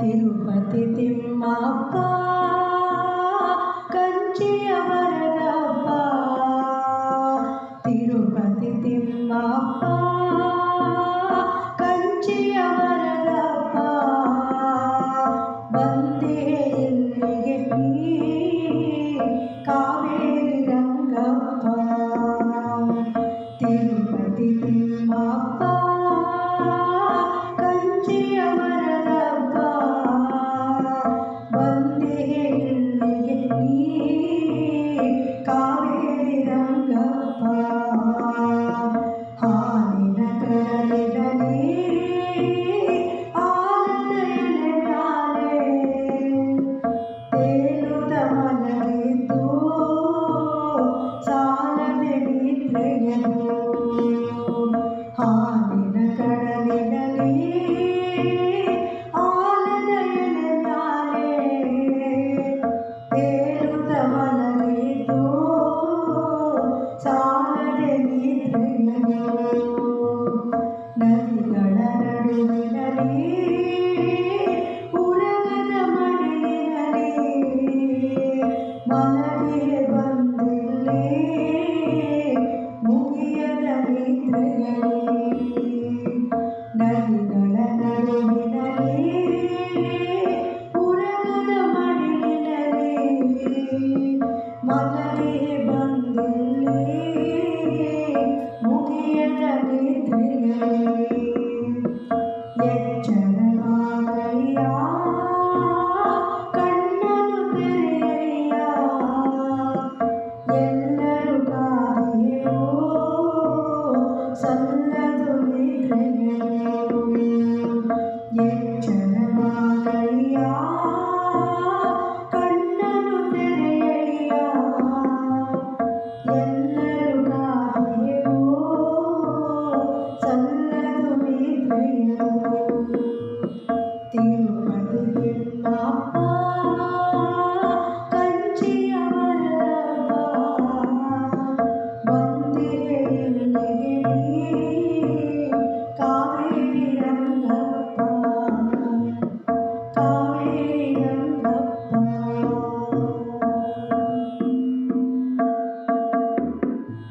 ತಿರುಪತಿ ತಿಮ್ಮಪ್ಪ ಕಂಚಿಯವರದಪ್ಪ. ತಿರುಪತಿ ತಿಮ್ಮಪ್ಪ ಕಂಚಿಯವರದಪ್ಪ. ಬಂದೇ ಇಲ್ಲಿಗೆ ನೀ ಕಾ नहीं Çevre